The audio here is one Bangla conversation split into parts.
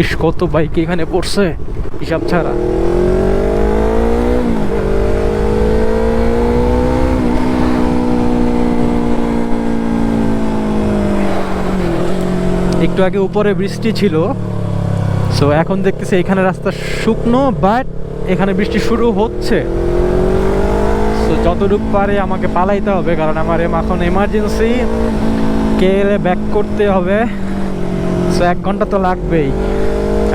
ইস কত বাইক এখানে পড়ছে? হিসাব ছাড়া। একটু আগে উপরে বৃষ্টি ছিল। সো এখন দেখতেছি এখানে রাস্তা শুকনো বাট এখানে বৃষ্টি শুরু হচ্ছে। সো যতটুক পারে আমাকে পালাইতে হবে, কারণ আমার এখন এমার্জেন্সি কেএলে ব্যাক করতে হবে? সো এক ঘণ্টা তো লাগবেই।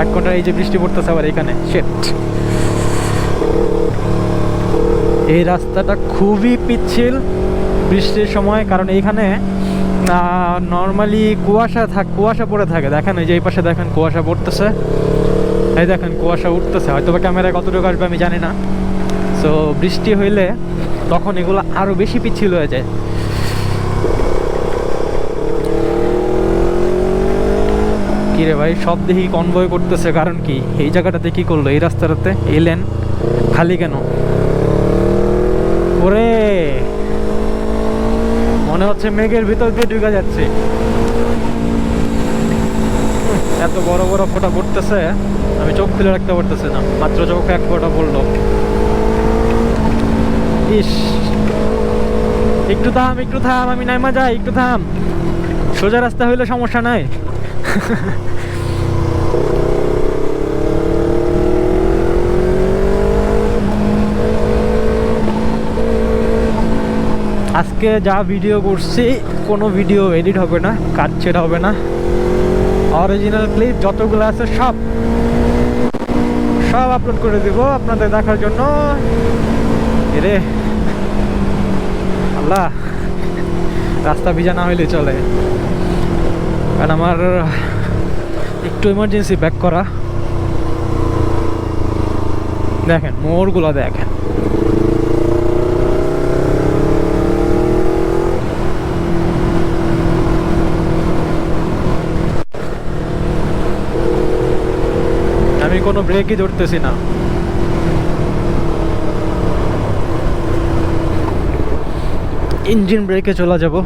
এক ঘণ্টা এই যে বৃষ্টি পড়তেছে আবার এখানে। শেট এই রাস্তাটা খুবই পিচ্ছিল বৃষ্টির সময়, কারণ এইখানে নর্মালি কুয়াশা থাক, কুয়াশা পড়ে থাকে। দেখেন এই যে এই পাশে দেখেন কুয়াশা পড়তেছে। এই দেখেন কুয়াশা উঠতেছে। হয়তো বা ক্যামেরায় কতটুকু আসবে আমি জানি না। সো বৃষ্টি হইলে তখন এগুলো আরও বেশি পিচ্ছিল হয়ে যায়। কিরে ভাই, সব দেখি কনভয় করতেছে, কারণ কি? এই জায়গাটাতে কি করল? এই রাস্তাটাতে এলেন, খালি কেন? ওরে! মনে হচ্ছে মেঘের ভিতর দিয়ে ঢুকে যাচ্ছে। এত বড় বড় ফোঁটা পড়তেছে, আমি চোখ খুলে রাখতে পারতেছি না। মাত্র চোখ এক ফোঁটা পড়ল। ইস! একটু থাম একটু থাম, আমি নাইমা যাই, একটু থাম। সোজা রাস্তা হইলে সমস্যা নাই। আজকে যা ভিডিও করছি, কোনো ভিডিও এডিট হবে না কাট ছেড়া হবে না। অরিজিনাল ক্লিপ যতগুলো আছে সব সব আপলোড করে দিব আপনাদের দেখার জন্য। এরে, আল্লাহ, রাস্তা ভিজা না হইলে চলে। কারণ আমার একটু ইমার্জেন্সি ব্যাক করা। দেখেন মোড়গুলো দেখেন। কোনো ব্রেকই ধরতেছি না ইঞ্জিন ব্রেকে চলে যাব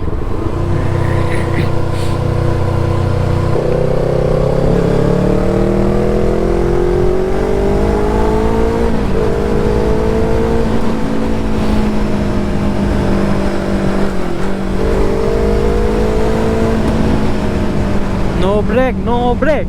No break, no break.